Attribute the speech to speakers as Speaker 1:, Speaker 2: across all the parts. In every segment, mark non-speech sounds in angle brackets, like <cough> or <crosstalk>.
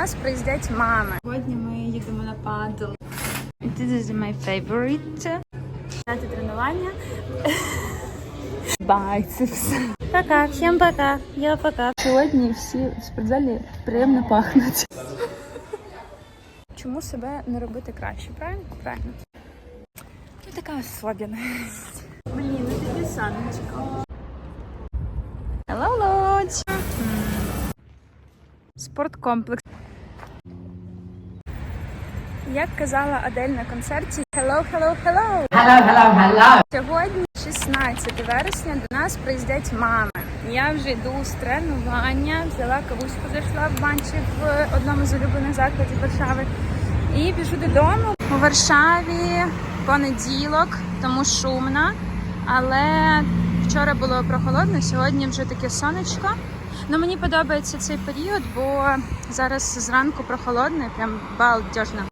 Speaker 1: нас приїздять мами.
Speaker 2: Сьогодні ми їдемо на падл.
Speaker 1: This is my favorite.
Speaker 2: Знаєте, тренування.
Speaker 1: Biceps. Пока, всім пока. Я пока. Сьогодні всі в спортзалі приємно пахнуть. Чому себе не робити краще? Правильно? Правильно. Ну така особливість.
Speaker 2: Блін, ну таке сонечко.
Speaker 1: Hello, Лодь! Спорткомплекс. Як казала Адель на концерті Hello, hello, hello!
Speaker 3: Hello, hello, hello.
Speaker 1: Сьогодні 16 вересня до нас приїздять мами. Я вже йду з тренування, взяла кавуську, зайшла в банчі в одному з улюблених закладів Варшави. І біжу додому. У Варшаві понеділок, тому шумно. Але вчора було прохолодно, сьогодні вже таке сонечко. Ну мені подобається цей період, бо зараз зранку прохолодно, прям балдежно.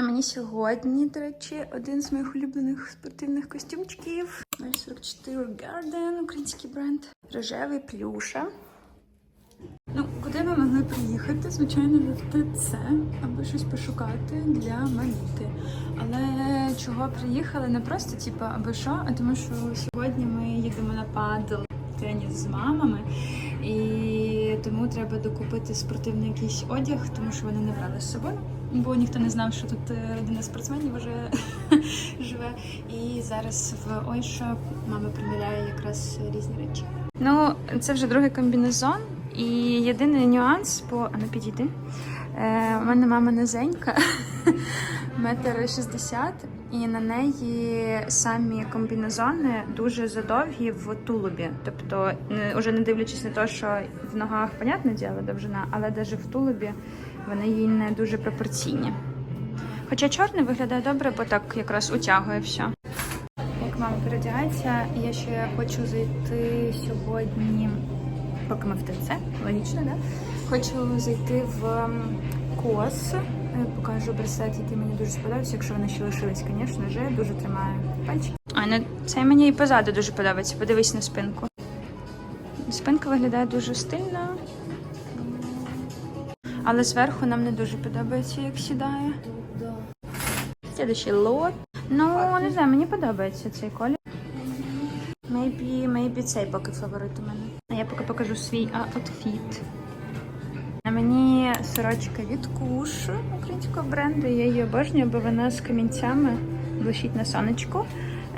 Speaker 1: На мені сьогодні, до речі, один з моїх улюблених спортивних костюмчиків. 44 Garden, український бренд. Рожевий плюша. Ну, куди ми могли приїхати? Звичайно, в ТЦ, аби щось пошукати для Манюти. Але чого приїхали? Не просто, типу, аби що, а тому що сьогодні ми їдемо на падл теніс з мамами. І тому треба докупити спортивний якийсь одяг, тому що вони не брали з собою. Бо ніхто не знав, що тут е, родина спортсменів вже <laughs> живе. І зараз в Ойшо мама приміряє якраз різні речі. Ну, це вже другий комбінезон. І єдиний нюанс, бо а ну підійди. Е, у мене мама низенька, <laughs> метр шістдесят, і на неї самі комбінезони дуже задовгі в тулубі. Тобто, уже не дивлячись на те, що в ногах, понятне діло, довжина, але навіть в тулубі вони їй не дуже пропорційні. Хоча чорний виглядає добре, бо так якраз утягує все. Як мама передягається, я ще хочу зайти сьогодні, поки ми в ТЦ, логічно, да? Хочу зайти в кос. Покажу браслет, який мені дуже сподобався, якщо вони ще лишились, звісно ж, дуже тримаю пальчики. А ну це мені і позаду дуже подобається. Подивись на спинку. Спинка виглядає дуже стильно. Але зверху нам не дуже подобається, як сідає. Слідуючий лот. Ну, не знаю, мені подобається цей колір. Maybe, maybe цей поки фаворит у мене. А я поки покажу свій аутфіт. На мені сорочка від Куш українського бренду. Я її обожнюю, бо вона з камінцями блищить на сонечку.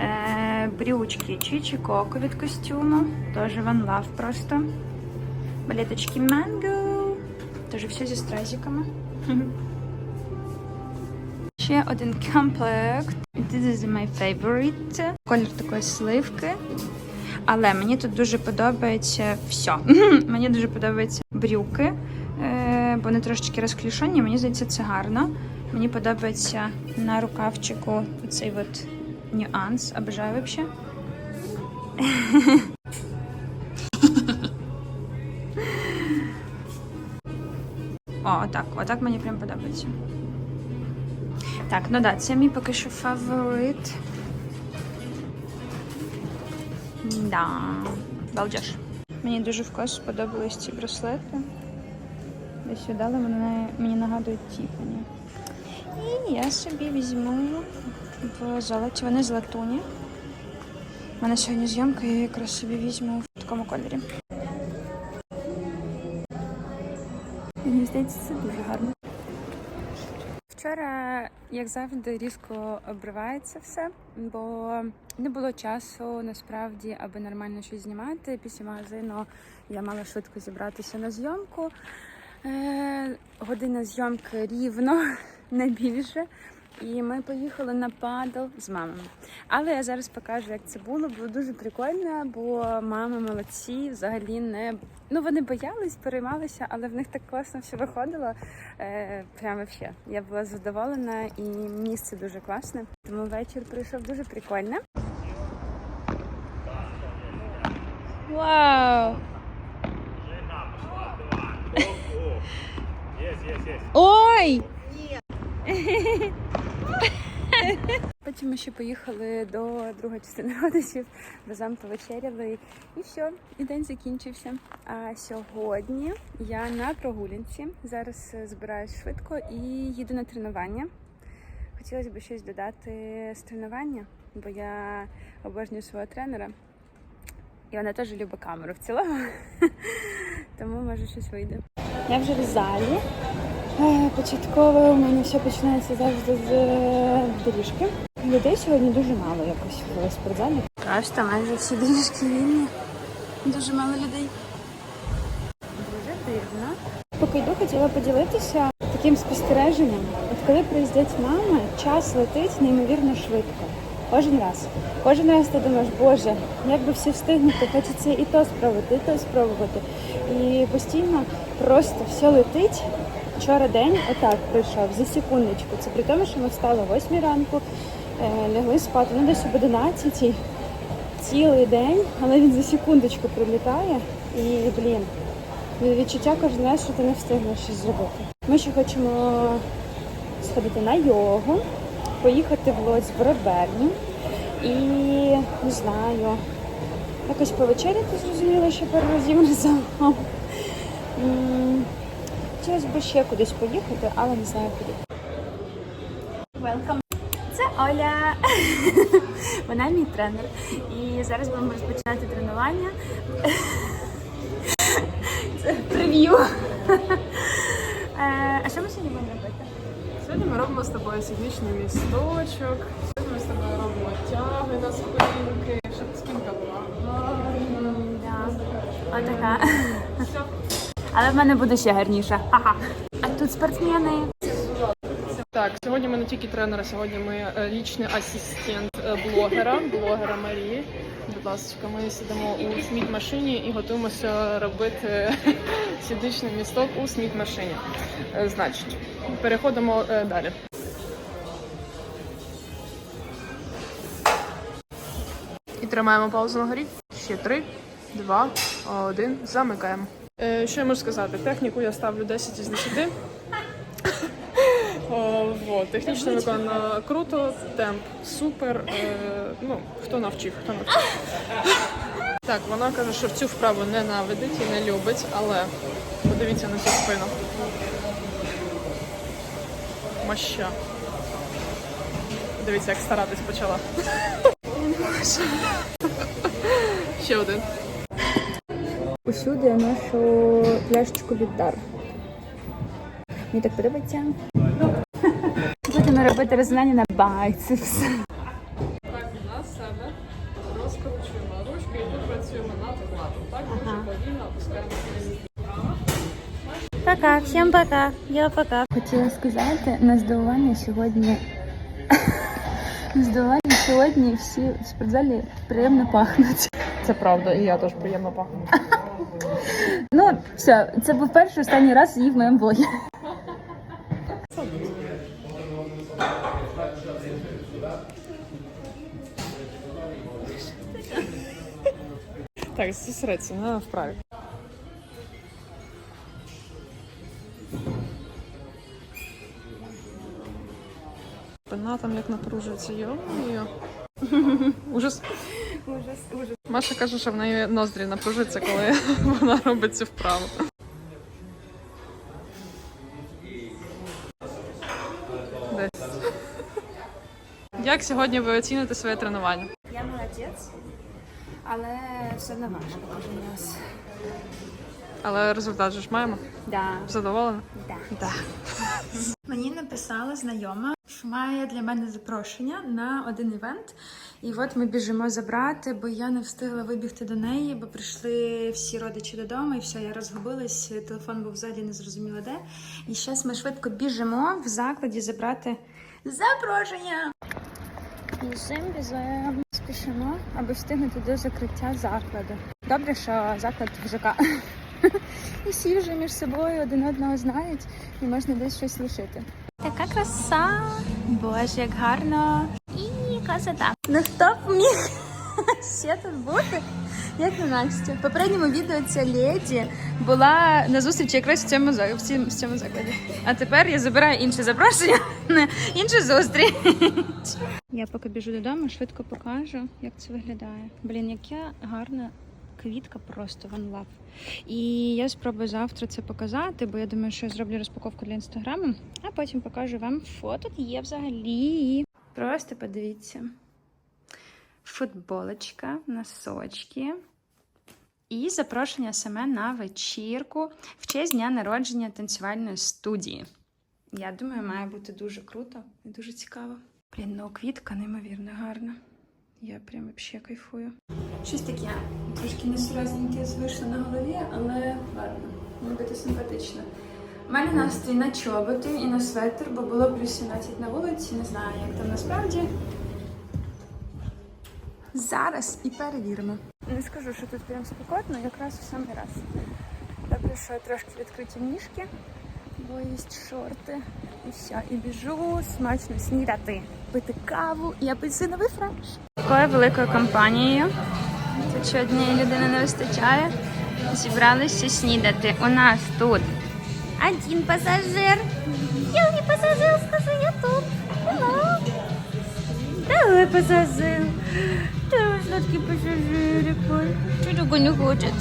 Speaker 1: Е, брючки Чичі Коко від костюму. Теж One Love просто. Балеточки Mango. Теж все зі стразиками. <laughs> Ще один комплект. This is my favorite. Колір такої сливки. Але мені тут дуже подобається все. <laughs> мені дуже подобаються брюки, вони трошечки розклішені. Мені здається, це гарно. Мені подобається на рукавчику цей от нюанс. Обожаю взагалі. <laughs> О, отак, отак мені прям подобається. Так, ну да, це мій поки що фаворит. Да, балдеж. Мені дуже вкус сподобались ці браслети. Десь віддали вони мені нагадують Тіфані. І я собі візьму в золоті. Вони з латуні. У мене сьогодні зйомка, я якраз собі візьму в такому кольорі. Мені здається, це дуже гарно. Вчора, як завжди, різко обривається все, бо не було часу насправді, аби нормально щось знімати. Після магазину я мала швидко зібратися на зйомку. Е, година зйомки рівно, <laughs> не більше. І ми поїхали на падл з мамами. Але я зараз покажу, як це було. Було дуже прикольно, бо мами молодці, взагалі не ну вони боялись, переймалися, але в них так класно все виходило. Е, прямо взагалі. Я була задоволена і місце дуже класне. Тому вечір прийшов дуже прикольно. Вау!
Speaker 3: Yes,
Speaker 1: Ой! Потім ми ще поїхали до другої частини родичів, разом повечеряли, і все, і день закінчився. А сьогодні я на прогулянці. Зараз е, збираюсь швидко і їду на тренування. Хотілося б щось додати з тренування, бо я обожнюю свого тренера. І вона теж любить камеру в цілому. <laughs> Тому може щось вийде. Я вже в залі. Е, Початково у мене все починається завжди з е, доріжки. Людей сьогодні дуже мало якось в спортзалі. Просто майже всі доріжки вільні. Дуже мало людей. Дуже дивно. Поки йду, хотіла поділитися таким спостереженням. От коли приїздять мами, час летить неймовірно швидко. Кожен раз. Кожен раз ти думаєш, боже, як би всі встигнути, хочеться і то спробувати, і то спробувати. І постійно просто все летить. Вчора день отак пройшов за секундочку. Це при тому, що ми встали о 8 ранку, е, лягли спати ну десь об 11 цілий день, але він за секундочку прилітає. І блін, відчуття кожен раз, що ти не встигнеш щось зробити. Ми ще хочемо сходити на йогу, поїхати в Лодзь в Роберню і не знаю, якось повечеряти зрозуміло, що пару разів разом. Хотілося б ще кудись поїхати, але не знаю куди.
Speaker 2: Welcome. Це Оля. <laughs> Вона мій тренер. І зараз будемо розпочинати тренування. Це прев'ю. Е, А що ми сьогодні будемо робити?
Speaker 3: Сьогодні ми робимо з тобою сідничний місточок. Сьогодні ми з тобою робимо тяги на спинки, щоб спинка була.
Speaker 2: Отака. Але в мене буде ще гарніше. Ага. А тут спортсмени.
Speaker 3: Так, сьогодні ми не тільки тренер, а сьогодні ми е, лічний асистент е, блогера, блогера Марії. Будь ласка, ми сидимо у сміт-машині і готуємося робити <laughs> сідничний місток у сміт-машині. Е, Значить, переходимо е, далі. І тримаємо паузу на горі. Ще три, два, один. Замикаємо. Е, Що я можу сказати? Техніку я ставлю 10 із 10. О. Технічно виконано круто, темп супер. Е, ну, хто навчив, хто навчив. Так, вона каже, що цю вправу ненавидить і не любить, але подивіться на цю спину. Моща. Дивіться, як старатись почала. Ще один.
Speaker 1: Усюди я ношу пляшечку від дар. Мені так подобається. Будемо робити розвинання на байцепс.
Speaker 3: Так, на себе розкручуємо ручки і тут працюємо над вкладом. Так, дуже повільно опускаємо.
Speaker 2: Пока, всім пока. Я пока.
Speaker 1: Хотіла сказати, на здивування сьогодні. <laughs> На здивування сьогодні всі в спортзалі приємно пахнуть.
Speaker 3: Це правда, і я теж приємно пахну. <laughs>
Speaker 1: Ну, все, це був перший останній раз її в моєму блогі.
Speaker 3: Так, зосередься на вправі. Спина там як напружується, йо-моє. Ужас.
Speaker 1: Ужас, ужас.
Speaker 3: Маша каже, що в неї ноздрі напружуються, коли <laughs> вона робить цю вправу. Десь. Як сьогодні ви оціните своє тренування?
Speaker 1: Я молодець, але все одно важко кожен раз.
Speaker 3: Але результат же ж маємо?
Speaker 1: Да.
Speaker 3: Задоволена?
Speaker 1: Да.
Speaker 3: Да.
Speaker 1: Мені написала знайома, що має для мене запрошення на один івент. І от ми біжимо забрати, бо я не встигла вибігти до неї, бо прийшли всі родичі додому, і все, я розгубилась. Телефон був взагалі не зрозуміло де. І зараз ми швидко біжимо в закладі забрати запрошення. Біжимо, біжимо, спішимо, аби встигнути до закриття закладу. Добре, що заклад в ЖК. <laughs> І всі вже між собою один одного знають і можна десь щось лишити.
Speaker 2: Така краса. Боже, як гарно. І красота. Ну хто б міг <laughs>
Speaker 1: ще тут бути. Як на Настя. В попередньому відео ця леді була на зустрічі якраз в цьому, в цьому закладі. А тепер я забираю інше запрошення <laughs> на іншу зустріч. Я поки біжу додому, швидко покажу, як це виглядає. Блін, яка гарна квітка просто One Love. І я спробую завтра це показати, бо я думаю, що я зроблю розпаковку для інстаграму, а потім покажу вам, що тут є взагалі. Просто подивіться. Футболочка, носочки. І запрошення саме на вечірку в честь дня народження танцювальної студії. Я думаю, має бути дуже круто і дуже цікаво. Блін, ну квітка неймовірно гарна. Я прям вообще кайфую. Щось таке трошки несуразненьке вийшло на голові, але ладно, нібито симпатично. У мене настрій на чоботи і на светр, бо було плюс 17 на вулиці, не знаю, як там насправді. Зараз і перевіримо. Не скажу, що тут прям спекотно, якраз в самий раз. Добре, що трошки відкриті ніжки, бо є шорти. І все, і біжу смачно снідати, пити каву і апельсиновий фреш. Такою великою компанією. Тут ще однієї людини не вистачає. Зібралися снідати. У нас тут один пасажир. Я не пасажир, скажу, я тут. Давай пасажир. Давай, сладкий пасажирик мой. Чого не хочет?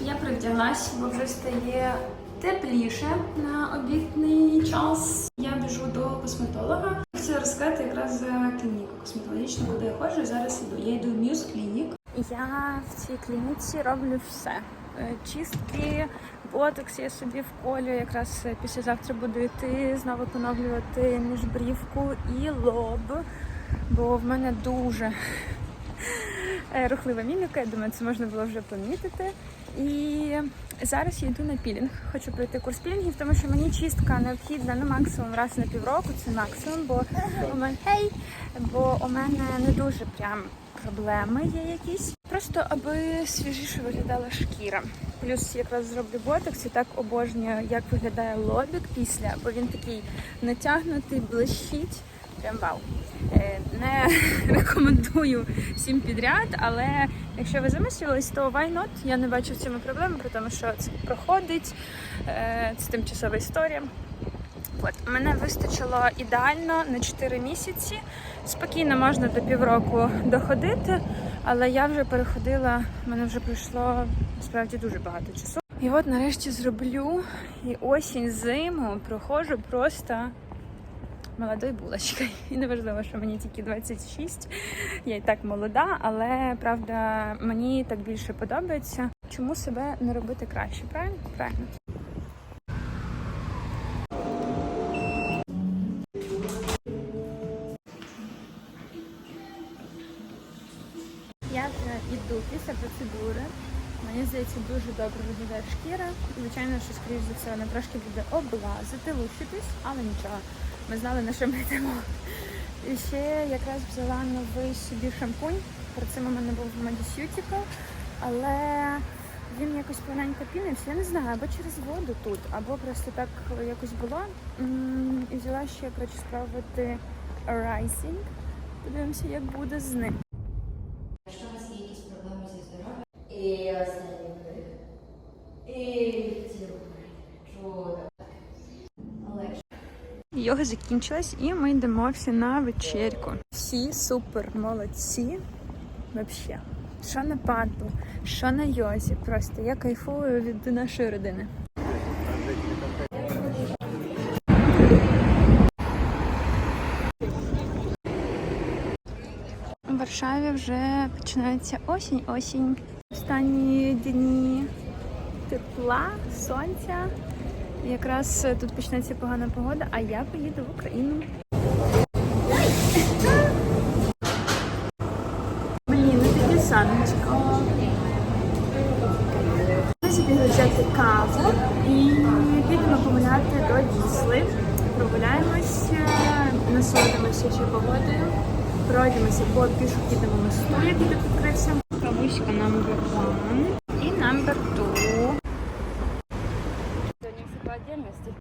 Speaker 1: Я привдяглась, бо вже стає тепліше на обідний час. Я біжу до косметолога. Хочу розказати якраз за клініку косметологічну, куди я ходжу. Зараз іду. Я йду в Мюз клінік. Я в цій клініці роблю все. Е, Чистки, ботокс я собі вколю. Якраз е, післязавтра буду йти знову поновлювати міжбрівку і лоб, бо в мене дуже е, рухлива міміка. Я думаю, це можна було вже помітити. І зараз я йду на пілінг. Хочу пройти курс пілінгів, тому що мені чистка необхідна ну максимум раз на півроку. Це максимум, бо у мене хей, бо у мене не дуже прям проблеми є якісь. Просто аби свіжіше виглядала шкіра. Плюс якраз зроблю ботокс і так обожнюю, як виглядає лобік після, бо він такий натягнутий, блищить. Прям вау. Е, Не <laughs> рекомендую всім підряд, але якщо ви замислювались, то why not? Я не бачу в цьому проблеми, при тому що це проходить, е, це тимчасова історія. От мене вистачило ідеально на 4 місяці. Спокійно можна до півроку доходити, але я вже переходила, в мене вже пройшло справді дуже багато часу. І от нарешті зроблю і осінь, зиму проходжу просто молодою булочкою. І <laughs> не важливо, що мені тільки 26, я і так молода, але правда мені так більше подобається. Чому себе не робити краще? Правильно? Правильно. Я вже йду після процедури. Мені здається, дуже добре виглядає шкіра. Звичайно, що скоріш за все вона трошки буде облазити, лущитись, але нічого. Ми знали, на що ми йдемо. І ще якраз взяла новий собі шампунь. Перед цим у мене був Modicutical, але він якось планенько пінився. Я не знаю, або через воду тут, або просто так якось було. І взяла ще коротше, спробувати Rising. Подивимося, як буде з ним.
Speaker 4: Якщо у вас є якісь проблеми зі здоров'ям, і і
Speaker 1: Йога закінчилась і ми йдемо всі на вечірку. Всі супер молодці. Вообще. Що на падлу, що на йозі. Просто я кайфую від нашої родини. У Варшаві вже починається осінь, осінь. Останні дні тепла, сонця. Якраз тут почнеться погана погода, а я поїду в Україну. Блін, ну таке сонечко. Ми забігли взяти каву і підемо погуляти до Дісли. Прогуляємося, насолодимося ще погодою. Пройдемося по пішохідному мосту, який тут відкрився. Кавуська number one і number
Speaker 5: місті.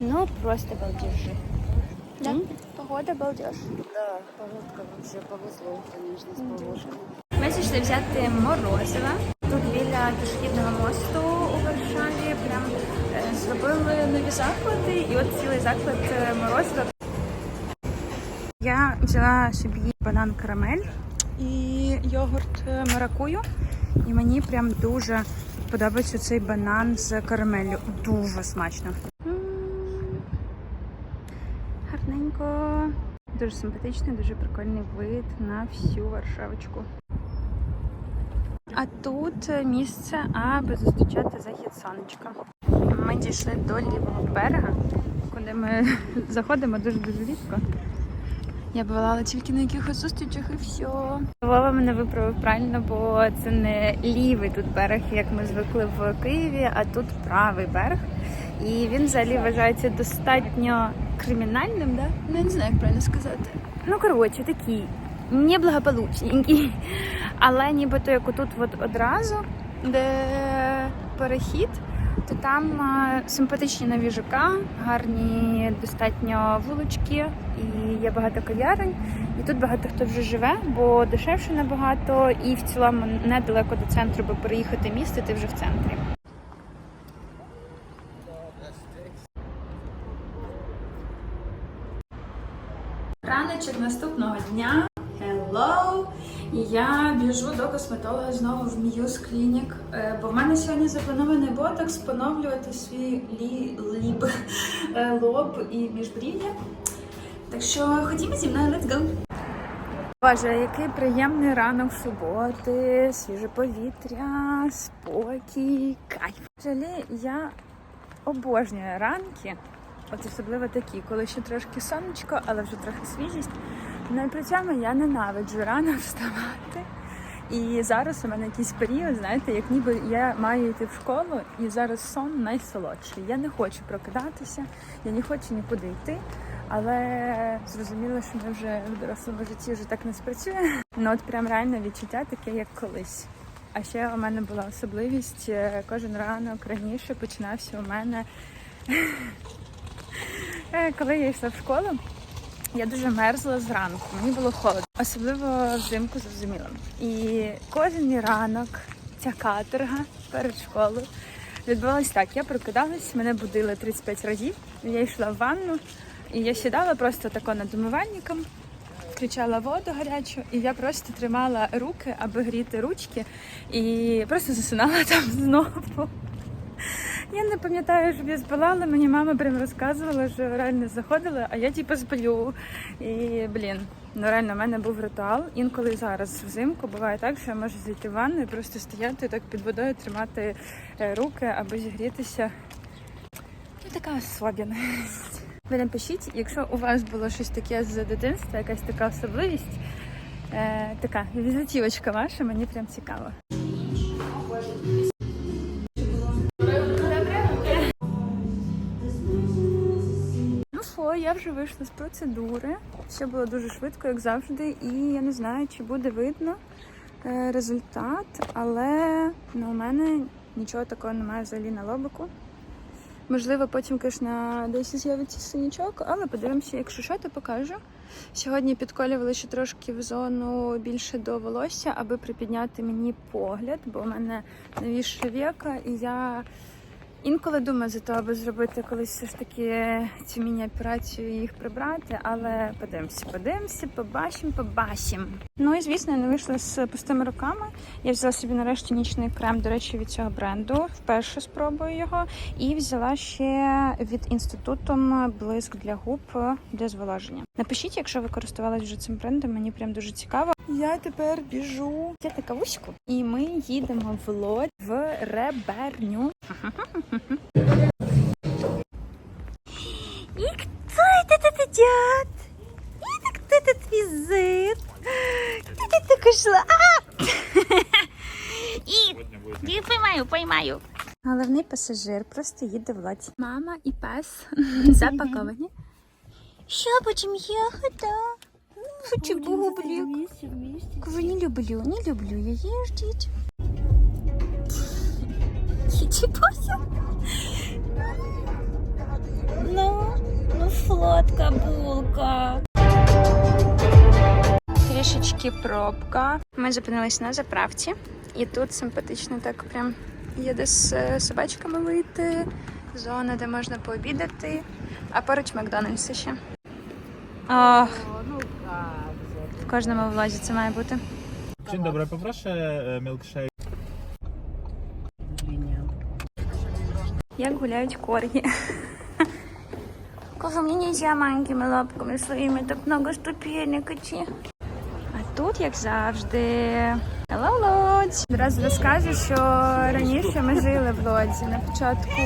Speaker 2: Ну, просто балдежи.
Speaker 1: Да? М? Погода балдеж.
Speaker 2: Да, погодка вообще повезло, конечно, с погодкой.
Speaker 1: Мы зійшли взяти морозиво. Тут біля кишки нові заклади, і от цілий заклад е, морозива. Я взяла собі банан карамель і йогурт е, маракую. І мені прям дуже подобається цей банан з карамеллю. Дуже смачно. Гарненько. Дуже симпатичний, дуже прикольний вид на всю Варшавочку. А тут е, місце, аби зустрічати захід сонечка. Ми дійшли до лівого берега, куди ми <laughs> заходимо дуже-дуже рідко. Я бувала тільки на якихось зустрічах і все. Вова мене виправив правильно, бо це не лівий тут берег, як ми звикли в Києві, а тут правий берег. І він взагалі вважається достатньо кримінальним, да? Ну, я не знаю, як правильно сказати. Ну, коротше, такий неблагополучненький. Але нібито як отут от одразу, де перехід, то там симпатичні нові ЖК, гарні достатньо вулички, і є багато кав'ярень. І тут багато хто вже живе, бо дешевше набагато, і в цілому недалеко до центру, бо переїхати місто, ти вже в центрі. Раночок наступного дня. Hello! І я біжу до косметолога знову в М'юз Клінік, е, бо в мене сьогодні запланований ботокс поновлювати свій лі, ліб, е, лоб і міжбрів'я. Так що ходімо зі мною, let's go! Боже, який приємний ранок суботи, свіже повітря, спокій, кайф. Взагалі, я обожнюю ранки, от особливо такі, коли ще трошки сонечко, але вже трохи свіжість. Ну і при цьому я ненавиджу рано <laughs> вставати. І зараз у мене якийсь період, знаєте, як ніби я маю йти в школу, і зараз сон найсолодший. Я не хочу прокидатися, я не хочу нікуди йти. Але зрозуміло, що ми вже в дорослому житті вже так не спрацює. Ну от прям реально відчуття таке, як колись. А ще у мене була особливість е, кожен ранок раніше починався у мене, <laughs> е, коли я йшла в школу. Я дуже мерзла зранку, мені було холодно, особливо взимку зрозуміло. І кожен ранок ця каторга перед школою відбувалась так. Я прокидалась, мене будили 35 разів. Я йшла в ванну, і я сідала просто тако над умивальником, включала воду гарячу, і я просто тримала руки, аби гріти ручки, і просто засинала <laughs> там знову. Я не пам'ятаю, щоб я спала, але мені мама прям розказувала, що реально заходила, а я типу сплю. І блін, ну реально, в мене був ритуал. Інколи зараз взимку буває так, що я можу зайти в ванну і просто стояти так під водою, тримати е, руки, аби зігрітися. Ну, така особливість. Ви напишіть, якщо у вас було щось таке з дитинства, якась така особливість, е, така візитівочка ваша, мені прям цікаво. Я вже вийшла з процедури. Все було дуже швидко, як завжди, і я не знаю, чи буде видно е, результат, але ну, у мене нічого такого немає взагалі на лобику. Можливо, потім, звісно, десь з'явиться синячок, але подивимося, якщо що, то покажу. Сьогодні підколювали ще трошки в зону більше до волосся, аби припідняти мені погляд, бо у мене новіше віка, і я інколи думаю за те, аби зробити колись все ж таки цю міні-операцію і їх прибрати, але подивимося, подивимося, побачимо, побачимо. Ну і звісно, я не вийшла з пустими руками. Я взяла собі нарешті нічний крем, до речі, від цього бренду. Вперше спробую його. І взяла ще від інститутом блиск для губ для зволоження. Напишіть, якщо ви користувалися вже цим брендом, мені прям дуже цікаво. Я тепер біжу. Я така вузьку. І ми їдемо в лодь в реберню. И кто это тут идет? Тут визит? Кто ты так ушла? І я поймаю, поймаю. Головний пасажир просто їде в лодь. Мама і пес запаковані. Що будемо їхати? Хочу бублик. Кажу, не люблю, не люблю я їздить.
Speaker 2: чіпався. Ну, ну флотка булка.
Speaker 1: Трішечки пробка. Ми зупинились на заправці, і тут симпатично так прям є де з е, собачками вийти, зона, де можна пообідати, а поруч Макдональдс ще. Ох, в кожному влозі це має бути.
Speaker 5: Dzień dobry, poproszę e, milkshake.
Speaker 1: Як гуляють коргі. Кажу, мені нельзя маленькими лапками своїми так много ступенек идти. Тут, як завжди, Hello, Лодзь! Одразу розкажу, що раніше ми жили в Лодзі. На початку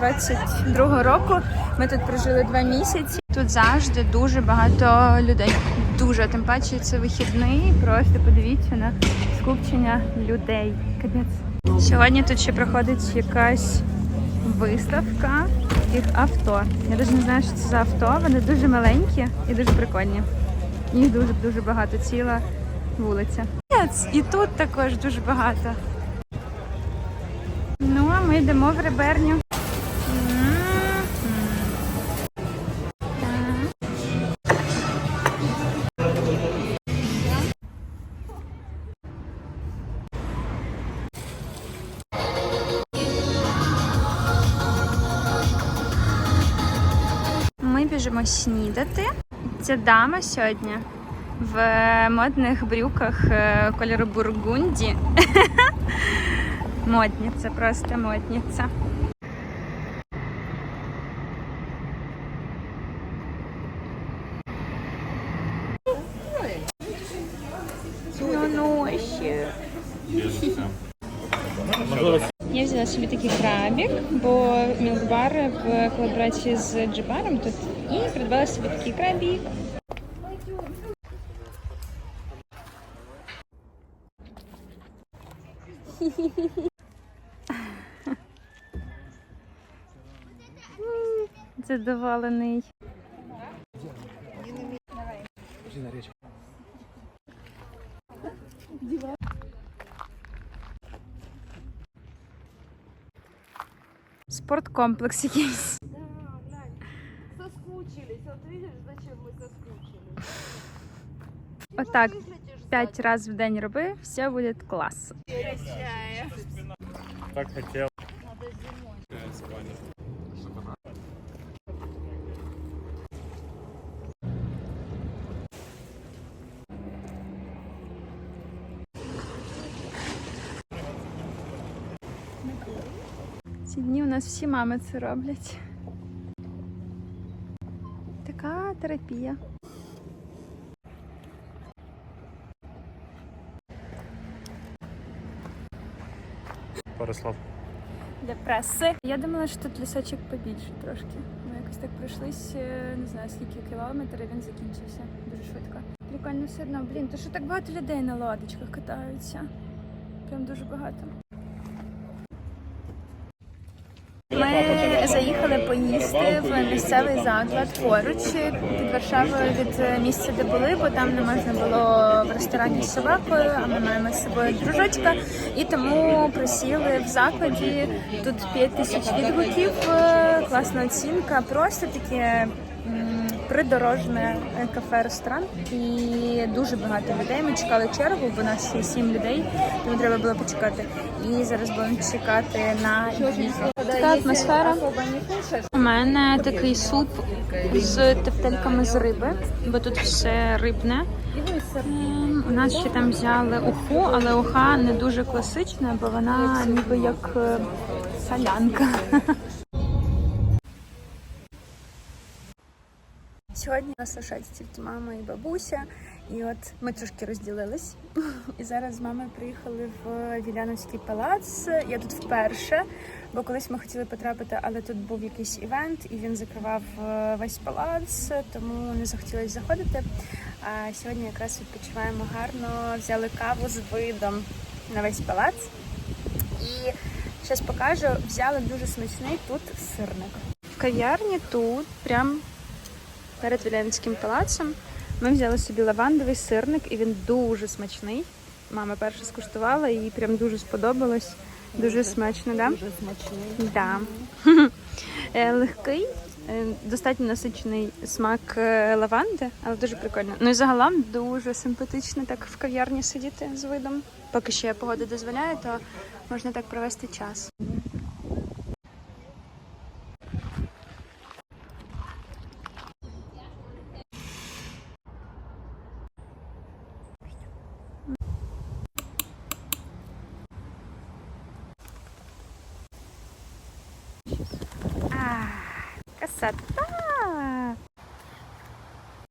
Speaker 1: 22-го року ми тут прожили два місяці. Тут завжди дуже багато людей. Дуже, тим паче це вихідний. Просто подивіться на скупчення людей. Капець. Сьогодні тут ще проходить якась виставка їх авто. Я навіть не знаю, що це за авто. Вони дуже маленькі і дуже прикольні. Їх дуже дуже багато, ціла вулиця. І тут також дуже багато. Ну, а ми йдемо в реберню. Ми біжимо снідати. Ця дама сьогодні в модних брюках е, кольору бургунді. <laughs> Модниця, просто модниця. Ну, ну, ще. Я взяла собі такий крабік, бо мілкбар в колаборації з джибаром тут і придбала собі такий крабік. <laughs> Задоволений. Спорткомплекс якийсь.
Speaker 6: Соскучились. Вот видишь, зачем мы соскучились?
Speaker 1: Отак п'ять разів в день роби, все буде клас.
Speaker 5: Tak хотел.
Speaker 1: Нас всі мами це роблять. Така терапія.
Speaker 5: Пару слов.
Speaker 1: Для преси. Я думала, що тут лісочок побільше трошки. Ми якось так пройшлись, е, не знаю скільки кілометрів, він закінчився дуже швидко. Прикольно все одно, блін, то що так багато людей на лодочках катаються. Прям дуже багато. Ми заїхали поїсти в місцевий заклад поруч під Варшавою від місця, де були, бо там не можна було в ресторані з собакою, а ми маємо з собою дружочка. І тому просіли в закладі. Тут 5 тисяч відгуків, е, класна оцінка, просто таке. Придорожне кафе-ресторан і дуже багато людей. Ми чекали чергу, бо нас є сім людей, тому треба було почекати. І зараз будемо чекати на їжу. Така атмосфера. У мене такий суп з тефтельками з риби, бо тут все рибне. Ем, У нас ще там взяли уху, але уха не дуже класична, бо вона ніби як е, солянка. <laughs> Сьогодні нас лишається тільки мама і бабуся, і от ми трошки розділились. <laughs> І зараз з мамою приїхали в Віляновський палац. Я тут вперше, бо колись ми хотіли потрапити, але тут був якийсь івент, і він закривав е, весь палац, тому не захотілося заходити. А сьогодні якраз відпочиваємо гарно, взяли каву з видом на весь палац. І зараз покажу, взяли дуже смачний тут сирник. В кав'ярні тут прям перед Віленським палацом. Ми взяли собі лавандовий сирник, і він дуже смачний. Мама перша скуштувала, їй прям дуже сподобалось. Дуже смачно, так?
Speaker 4: Дуже смачний.
Speaker 1: Да. <laughs> Е, Легкий, е, достатньо насичений смак е, лаванди, але дуже прикольно. Ну і загалом дуже симпатично так в кав'ярні сидіти з видом. Поки ще погода дозволяє, то можна так провести час.